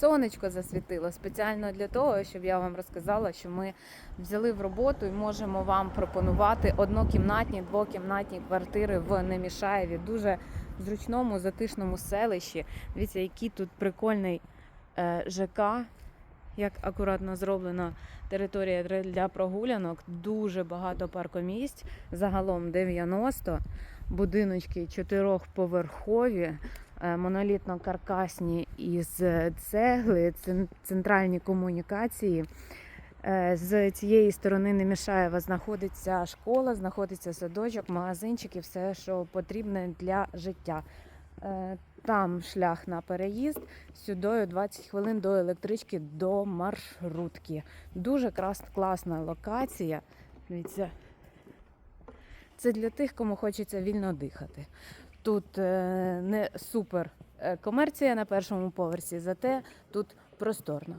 сонечко засвітило спеціально для того, щоб я вам розказала, що ми взяли в роботу і можемо вам пропонувати однокімнатні, двокімнатні квартири в Немішаєві, дуже зручному, затишному селищі. Дивіться, який тут прикольний е, ЖК, як акуратно зроблена територія для прогулянок. Дуже багато паркомісць, загалом 90 будиночки чотирьохповерхові, монолітно-каркасні із цегли, центральні комунікації. Е, З цієї сторони Немішаєва знаходиться школа, знаходиться садочок, магазинчик і все, що потрібне для життя. Е, Там шлях на переїзд, сюди 20 хвилин до електрички, до маршрутки. Дуже класна локація. Дивіться, це для тих, кому хочеться вільно дихати. Тут е, не супер е, комерція на першому поверсі, зате тут просторно.